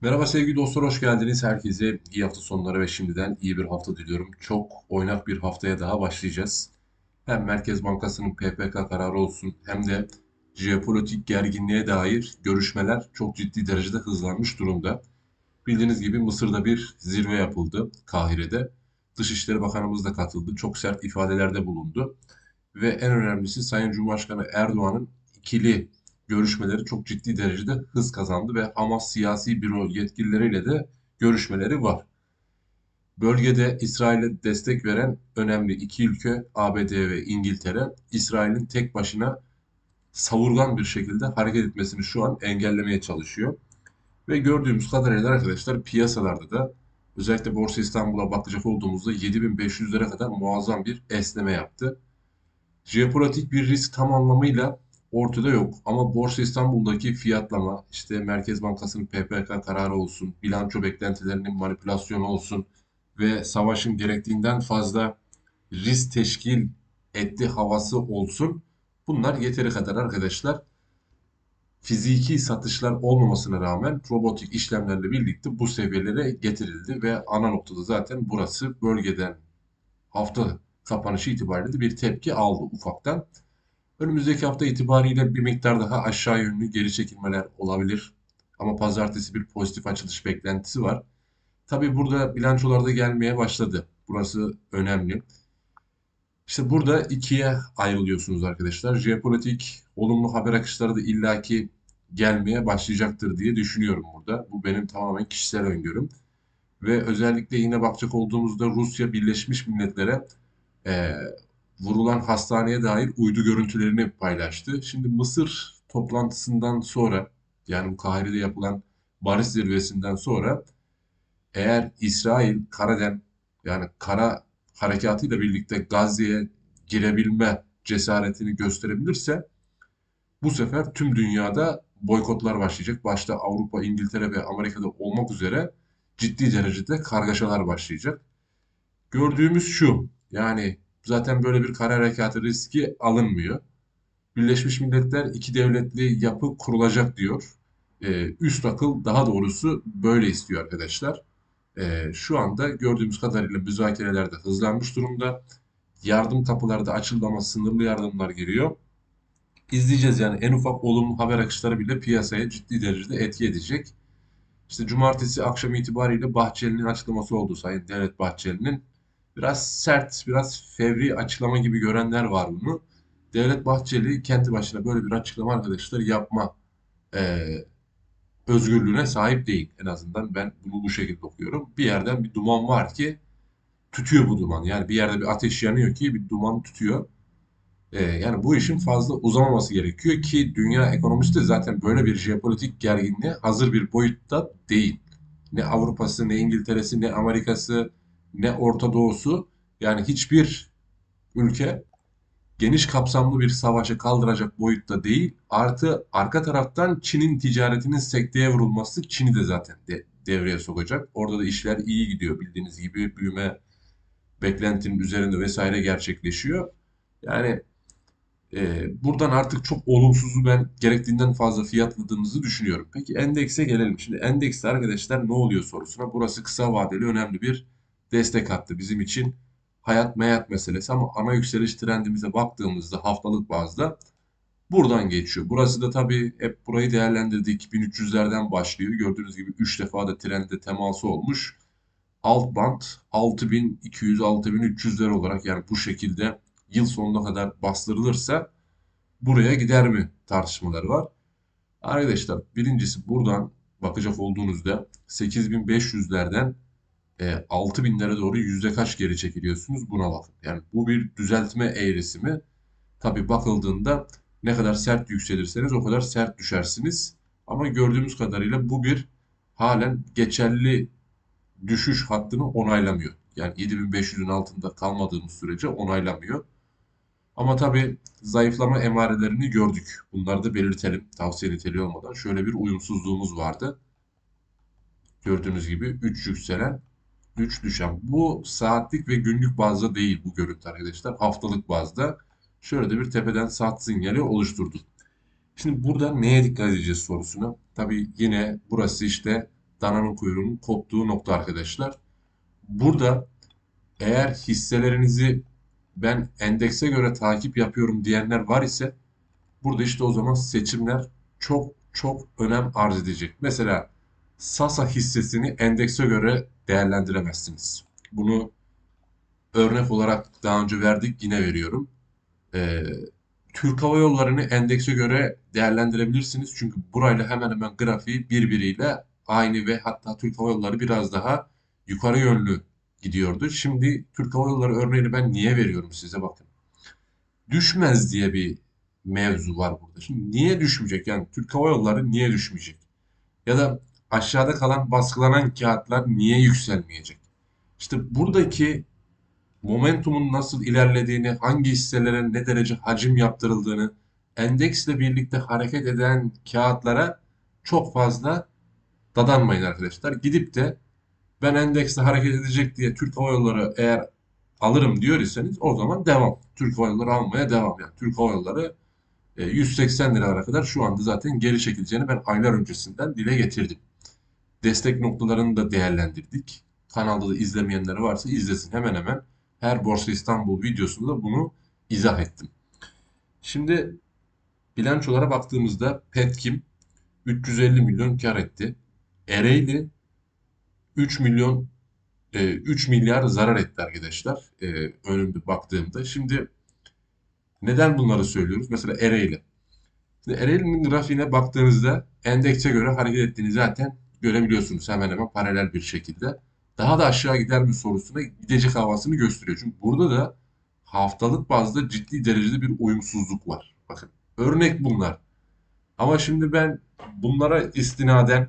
Merhaba sevgili dostlar, hoş geldiniz. Herkese iyi hafta sonları ve şimdiden iyi bir hafta diliyorum. Çok oynak bir haftaya daha başlayacağız. Hem Merkez Bankası'nın PPK kararı olsun hem de jeopolitik gerginliğe dair görüşmeler çok ciddi derecede hızlanmış durumda. Bildiğiniz gibi Mısır'da bir zirve yapıldı Kahire'de. Dışişleri Bakanımız da katıldı. Çok sert ifadelerde bulundu. Ve en önemlisi Sayın Cumhurbaşkanı Erdoğan'ın ikili görüşmeleri çok ciddi derecede hız kazandı ve Hamas siyasi büro yetkilileriyle de görüşmeleri var. Bölgede İsrail'e destek veren önemli iki ülke ABD ve İngiltere, İsrail'in tek başına savurgan bir şekilde hareket etmesini şu an engellemeye çalışıyor. Ve gördüğümüz kadarıyla arkadaşlar piyasalarda da özellikle Borsa İstanbul'a bakacak olduğumuzda 7500'lere kadar muazzam bir esneme yaptı. Jeopolitik bir risk tam anlamıyla ortada yok. Ama Borsa İstanbul'daki fiyatlama, işte Merkez Bankası'nın PPK kararı olsun, bilanço beklentilerinin manipülasyonu olsun ve savaşın gerektiğinden fazla risk teşkil etti havası olsun. Bunlar yeteri kadar arkadaşlar fiziki satışlar olmamasına rağmen robotik işlemlerle birlikte bu seviyelere getirildi ve ana noktada zaten burası bölgeden hafta kapanışı itibariyle de bir tepki aldı ufaktan. Önümüzdeki hafta itibariyle bir miktar daha aşağı yönlü geri çekilmeler olabilir. Ama pazartesi bir pozitif açılış beklentisi var. Tabii burada bilançolarda gelmeye başladı. Burası önemli. İşte burada ikiye ayrılıyorsunuz arkadaşlar. Jeopolitik olumlu haber akışları da illaki gelmeye başlayacaktır diye düşünüyorum burada. Bu benim tamamen kişisel öngörüm. Ve özellikle yine bakacak olduğumuzda Rusya Birleşmiş Milletler'e e, vurulan hastaneye dair uydu görüntülerini paylaştı. Şimdi Mısır toplantısından sonra yani bu Kahire'de yapılan barış zirvesinden sonra eğer İsrail karaden yani kara harekatıyla birlikte Gazze'ye girebilme cesaretini gösterebilirse bu sefer tüm dünyada boykotlar başlayacak. Başta Avrupa, İngiltere ve Amerika'da olmak üzere ciddi derecede kargaşalar başlayacak. Gördüğümüz şu, yani zaten böyle bir kara harekatı riski alınmıyor. Birleşmiş Milletler iki devletli yapı kurulacak diyor. Ee, üst akıl daha doğrusu böyle istiyor arkadaşlar. Ee, şu anda gördüğümüz kadarıyla müzakereler de hızlanmış durumda. Yardım kapıları da açıldı ama sınırlı yardımlar giriyor. İzleyeceğiz yani en ufak olumlu haber akışları bile piyasaya ciddi derecede etki edecek. İşte cumartesi akşam itibariyle Bahçeli'nin açıklaması oldu Sayın Devlet Bahçeli'nin. Biraz sert, biraz fevri açıklama gibi görenler var bunu. Devlet Bahçeli kendi başına böyle bir açıklama arkadaşlar yapma e, özgürlüğüne sahip değil. En azından ben bunu bu şekilde okuyorum. Bir yerden bir duman var ki tütüyor bu duman. Yani bir yerde bir ateş yanıyor ki bir duman tutuyor. Ee, yani bu işin fazla uzamaması gerekiyor ki dünya ekonomisi de zaten böyle bir jeopolitik gerginliğe hazır bir boyutta değil. Ne Avrupa'sı, ne İngiltere'si, ne Amerika'sı, ne Orta Doğu'su yani hiçbir ülke geniş kapsamlı bir savaşı kaldıracak boyutta değil. Artı arka taraftan Çin'in ticaretinin sekteye vurulması Çin'i de zaten de, devreye sokacak. Orada da işler iyi gidiyor bildiğiniz gibi büyüme beklentinin üzerinde vesaire gerçekleşiyor. Yani e, buradan artık çok olumsuzu ben gerektiğinden fazla fiyatladığımızı düşünüyorum. Peki endekse gelelim. Şimdi endekste arkadaşlar ne oluyor sorusuna. Burası kısa vadeli önemli bir destek hattı bizim için hayat meyat meselesi ama ana yükseliş trendimize baktığımızda haftalık bazda buradan geçiyor. Burası da tabii hep burayı değerlendirdik. 1300'lerden başlıyor. Gördüğünüz gibi 3 defa da trendde teması olmuş. Alt band 6200-6300'ler olarak yani bu şekilde yıl sonuna kadar bastırılırsa buraya gider mi tartışmaları var. Arkadaşlar birincisi buradan bakacak olduğunuzda 8500'lerden e, 6000'lere doğru yüzde kaç geri çekiliyorsunuz buna bakın. Yani bu bir düzeltme eğrisi mi? Tabii bakıldığında ne kadar sert yükselirseniz o kadar sert düşersiniz. Ama gördüğümüz kadarıyla bu bir halen geçerli düşüş hattını onaylamıyor. Yani 7500'ün altında kalmadığımız sürece onaylamıyor. Ama tabii zayıflama emarelerini gördük. Bunları da belirtelim tavsiye niteliği olmadan. Şöyle bir uyumsuzluğumuz vardı. Gördüğünüz gibi 3 yükselen 3 düşen. Bu saatlik ve günlük bazda değil bu görüntü arkadaşlar. Haftalık bazda. Şöyle de bir tepeden saat sinyali oluşturduk. Şimdi burada neye dikkat edeceğiz sorusuna. Tabii yine burası işte dananın kuyruğunun koptuğu nokta arkadaşlar. Burada eğer hisselerinizi ben endekse göre takip yapıyorum diyenler var ise burada işte o zaman seçimler çok çok önem arz edecek. Mesela Sasa hissesini endekse göre değerlendiremezsiniz. Bunu örnek olarak daha önce verdik yine veriyorum. Ee, Türk Hava Yolları'nı endekse göre değerlendirebilirsiniz. Çünkü burayla hemen hemen grafiği birbiriyle aynı ve hatta Türk Hava Yolları biraz daha yukarı yönlü gidiyordu. Şimdi Türk Hava Yolları örneğini ben niye veriyorum size bakın. Düşmez diye bir mevzu var burada. Şimdi niye düşmeyecek? Yani Türk Hava Yolları niye düşmeyecek? Ya da aşağıda kalan baskılanan kağıtlar niye yükselmeyecek? İşte buradaki momentumun nasıl ilerlediğini, hangi hisselere ne derece hacim yaptırıldığını, endeksle birlikte hareket eden kağıtlara çok fazla dadanmayın arkadaşlar. Gidip de ben endeksle hareket edecek diye Türk Hava Yolları eğer alırım diyor iseniz o zaman devam. Türk Hava Yolları almaya devam. Yani Türk Hava Yolları 180 e, liralara kadar şu anda zaten geri çekileceğini ben aylar öncesinden dile getirdim. Destek noktalarını da değerlendirdik. Kanalda da izlemeyenler varsa izlesin. Hemen hemen her Borsa İstanbul videosunda bunu izah ettim. Şimdi bilançolara baktığımızda Petkim 350 milyon kar etti. Ereğli 3 milyon e, 3 milyar zarar etti arkadaşlar. E, önümde baktığımda. Şimdi neden bunları söylüyoruz? Mesela Ereğli. Şimdi Ereğli'nin grafiğine baktığınızda endekse göre hareket ettiğini zaten görebiliyorsunuz hemen hemen paralel bir şekilde. Daha da aşağı gider mi sorusuna gidecek havasını gösteriyor. Çünkü burada da haftalık bazda ciddi derecede bir uyumsuzluk var. Bakın örnek bunlar. Ama şimdi ben bunlara istinaden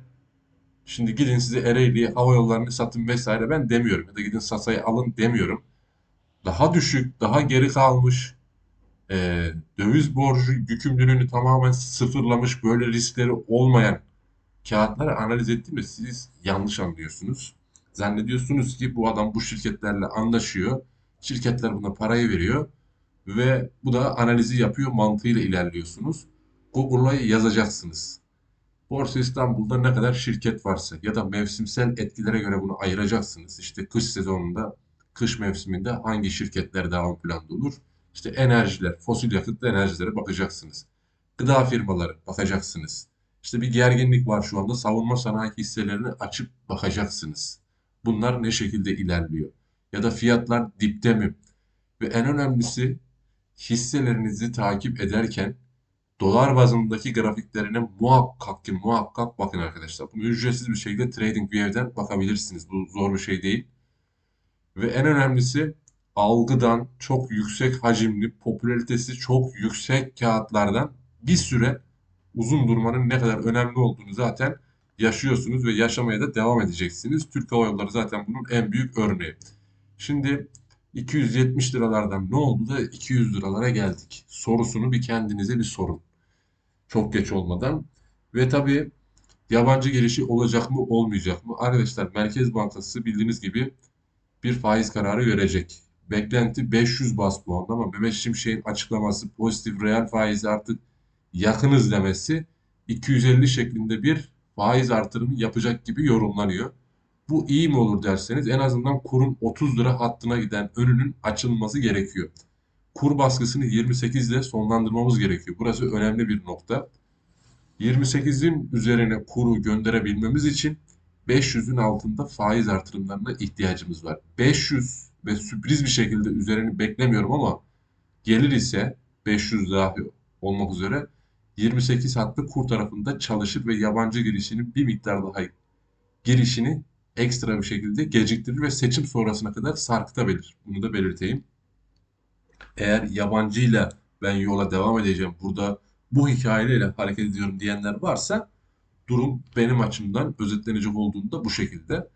Şimdi gidin size Ereğli hava yollarını satın vesaire ben demiyorum. Ya da gidin Sasa'yı alın demiyorum. Daha düşük, daha geri kalmış, e, döviz borcu yükümlülüğünü tamamen sıfırlamış, böyle riskleri olmayan kağıtları analiz ettiğimde siz yanlış anlıyorsunuz. Zannediyorsunuz ki bu adam bu şirketlerle anlaşıyor. Şirketler buna parayı veriyor ve bu da analizi yapıyor mantığıyla ilerliyorsunuz. Google'a yazacaksınız. Borsa İstanbul'da ne kadar şirket varsa ya da mevsimsel etkilere göre bunu ayıracaksınız. İşte kış sezonunda, kış mevsiminde hangi şirketler daha ön planda olur? İşte enerjiler, fosil yakıtlı enerjilere bakacaksınız. Gıda firmaları bakacaksınız. İşte bir gerginlik var şu anda. Savunma sanayi hisselerini açıp bakacaksınız. Bunlar ne şekilde ilerliyor? Ya da fiyatlar dipte mi? Ve en önemlisi hisselerinizi takip ederken dolar bazındaki grafiklerine muhakkak ki muhakkak bakın arkadaşlar. Bunu ücretsiz bir şekilde TradingView'den bakabilirsiniz. Bu zor bir şey değil. Ve en önemlisi algıdan çok yüksek hacimli, popülaritesi çok yüksek kağıtlardan bir süre uzun durmanın ne kadar önemli olduğunu zaten yaşıyorsunuz ve yaşamaya da devam edeceksiniz. Türk Hava Yolları zaten bunun en büyük örneği. Şimdi 270 liralardan ne oldu da 200 liralara geldik? Sorusunu bir kendinize bir sorun. Çok geç olmadan. Ve tabii yabancı girişi olacak mı olmayacak mı? Arkadaşlar Merkez Bankası bildiğiniz gibi bir faiz kararı verecek. Beklenti 500 bas puan ama Mehmet Şimşek'in açıklaması pozitif reel faizi artık yakınız demesi 250 şeklinde bir faiz artırımı yapacak gibi yorumlanıyor. Bu iyi mi olur derseniz en azından kurun 30 lira hattına giden önünün açılması gerekiyor. Kur baskısını 28 ile sonlandırmamız gerekiyor. Burası önemli bir nokta. 28'in üzerine kuru gönderebilmemiz için 500'ün altında faiz artırımlarına ihtiyacımız var. 500 ve sürpriz bir şekilde üzerini beklemiyorum ama gelir ise 500 dahi olmak üzere 28 hattı kur tarafında çalışır ve yabancı girişinin bir miktar daha girişini ekstra bir şekilde geciktirir ve seçim sonrasına kadar sarkıtabilir. Bunu da belirteyim. Eğer yabancıyla ben yola devam edeceğim, burada bu hikayeyle hareket ediyorum diyenler varsa durum benim açımdan özetlenecek olduğunda bu şekilde.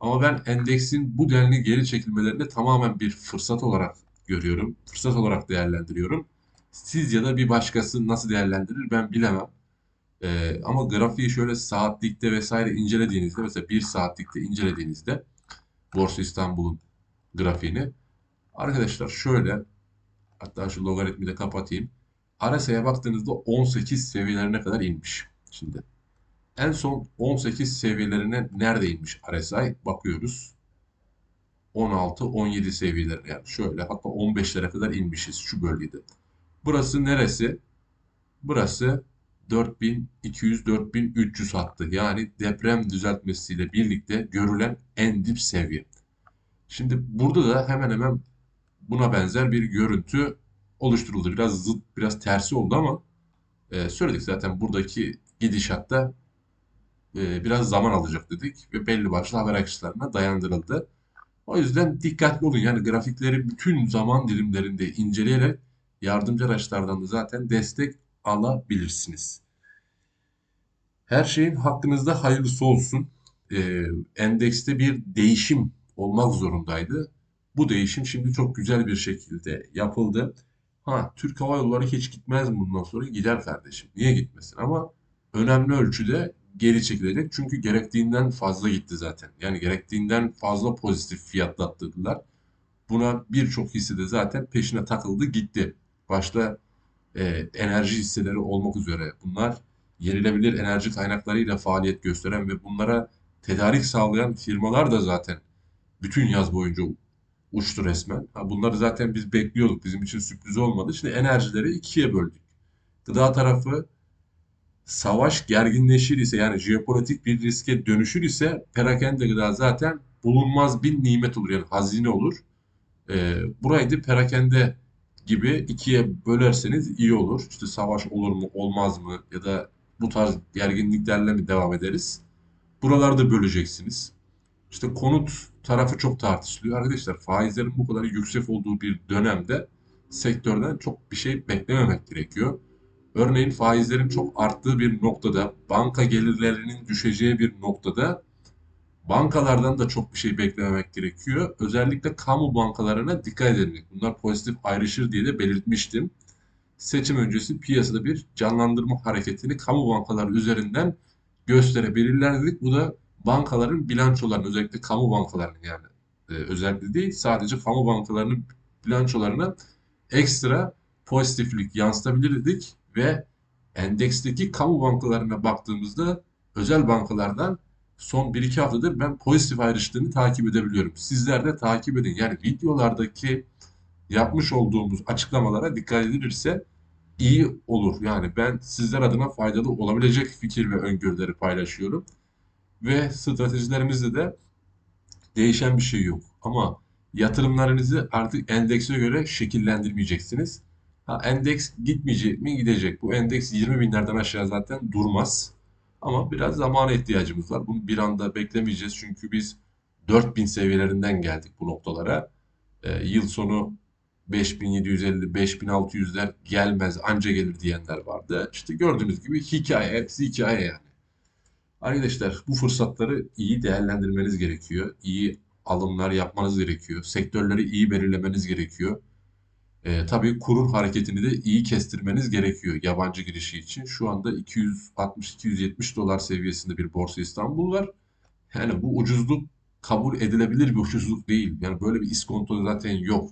Ama ben endeksin bu denli geri çekilmelerini tamamen bir fırsat olarak görüyorum. Fırsat olarak değerlendiriyorum. Siz ya da bir başkası nasıl değerlendirir ben bilemem. Ee, ama grafiği şöyle saatlikte vesaire incelediğinizde mesela bir saatlikte incelediğinizde Borsa İstanbul'un grafiğini arkadaşlar şöyle hatta şu logaritmi de kapatayım. RSI'ye baktığınızda 18 seviyelerine kadar inmiş. Şimdi En son 18 seviyelerine nerede inmiş RSI? Bakıyoruz. 16-17 seviyelerine yani şöyle hatta 15'lere kadar inmişiz şu bölgede. Burası neresi? Burası 4200-4300 hattı. Yani deprem düzeltmesiyle birlikte görülen en dip seviye. Şimdi burada da hemen hemen buna benzer bir görüntü oluşturuldu. Biraz zıt, biraz tersi oldu ama e, söyledik zaten buradaki gidişatta e, biraz zaman alacak dedik ve belli başlı haber akışlarına dayandırıldı. O yüzden dikkatli olun. Yani grafikleri bütün zaman dilimlerinde inceleyerek yardımcı araçlardan da zaten destek alabilirsiniz. Her şeyin hakkınızda hayırlısı olsun. Ee, endekste bir değişim olmak zorundaydı. Bu değişim şimdi çok güzel bir şekilde yapıldı. Ha, Türk Hava Yolları hiç gitmez bundan sonra? Gider kardeşim. Niye gitmesin? Ama önemli ölçüde geri çekilecek. Çünkü gerektiğinden fazla gitti zaten. Yani gerektiğinden fazla pozitif fiyatlattırdılar. Buna birçok hisse de zaten peşine takıldı gitti. Başta e, enerji hisseleri olmak üzere bunlar yenilebilir enerji kaynaklarıyla faaliyet gösteren ve bunlara tedarik sağlayan firmalar da zaten bütün yaz boyunca uçtu resmen. Ha, bunları zaten biz bekliyorduk. Bizim için sürpriz olmadı. Şimdi enerjileri ikiye böldük. Gıda tarafı savaş gerginleşir ise yani jeopolitik bir riske dönüşür ise perakende gıda zaten bulunmaz bir nimet olur yani hazine olur. Burayı da perakende gibi ikiye bölerseniz iyi olur. İşte savaş olur mu olmaz mı ya da bu tarz gerginliklerle mi devam ederiz? Buralarda böleceksiniz. İşte konut tarafı çok tartışılıyor. Arkadaşlar faizlerin bu kadar yüksek olduğu bir dönemde sektörden çok bir şey beklememek gerekiyor. Örneğin faizlerin çok arttığı bir noktada, banka gelirlerinin düşeceği bir noktada bankalardan da çok bir şey beklememek gerekiyor. Özellikle kamu bankalarına dikkat edin. Bunlar pozitif ayrışır diye de belirtmiştim. Seçim öncesi piyasada bir canlandırma hareketini kamu bankaları üzerinden gösterebilirler dedik. Bu da bankaların bilançolarını özellikle kamu bankalarının yani e, özellikle değil sadece kamu bankalarının bilançolarına ekstra pozitiflik yansıtabilir dedik ve endeksteki kamu bankalarına baktığımızda özel bankalardan son 1-2 haftadır ben pozitif ayrıştığını takip edebiliyorum. Sizler de takip edin. Yani videolardaki yapmış olduğumuz açıklamalara dikkat edilirse iyi olur. Yani ben sizler adına faydalı olabilecek fikir ve öngörüleri paylaşıyorum. Ve stratejilerimizde de değişen bir şey yok. Ama yatırımlarınızı artık endekse göre şekillendirmeyeceksiniz. Ha, endeks gitmeyecek mi? Gidecek. Bu endeks 20 binlerden aşağı zaten durmaz. Ama biraz zamana ihtiyacımız var. Bunu bir anda beklemeyeceğiz. Çünkü biz 4000 seviyelerinden geldik bu noktalara. Ee, yıl sonu 5750, 5600'ler gelmez, anca gelir diyenler vardı. İşte gördüğünüz gibi hikaye, hepsi hikaye yani. Arkadaşlar bu fırsatları iyi değerlendirmeniz gerekiyor. İyi alımlar yapmanız gerekiyor. Sektörleri iyi belirlemeniz gerekiyor. E, tabii kurun hareketini de iyi kestirmeniz gerekiyor yabancı girişi için. Şu anda 260-270 dolar seviyesinde bir Borsa İstanbul var. Yani bu ucuzluk kabul edilebilir bir ucuzluk değil. Yani böyle bir iskonto zaten yok.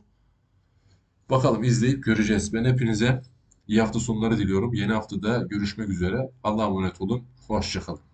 Bakalım izleyip göreceğiz. Ben hepinize iyi hafta sonları diliyorum. Yeni haftada görüşmek üzere. Allah'a emanet olun. Hoşçakalın.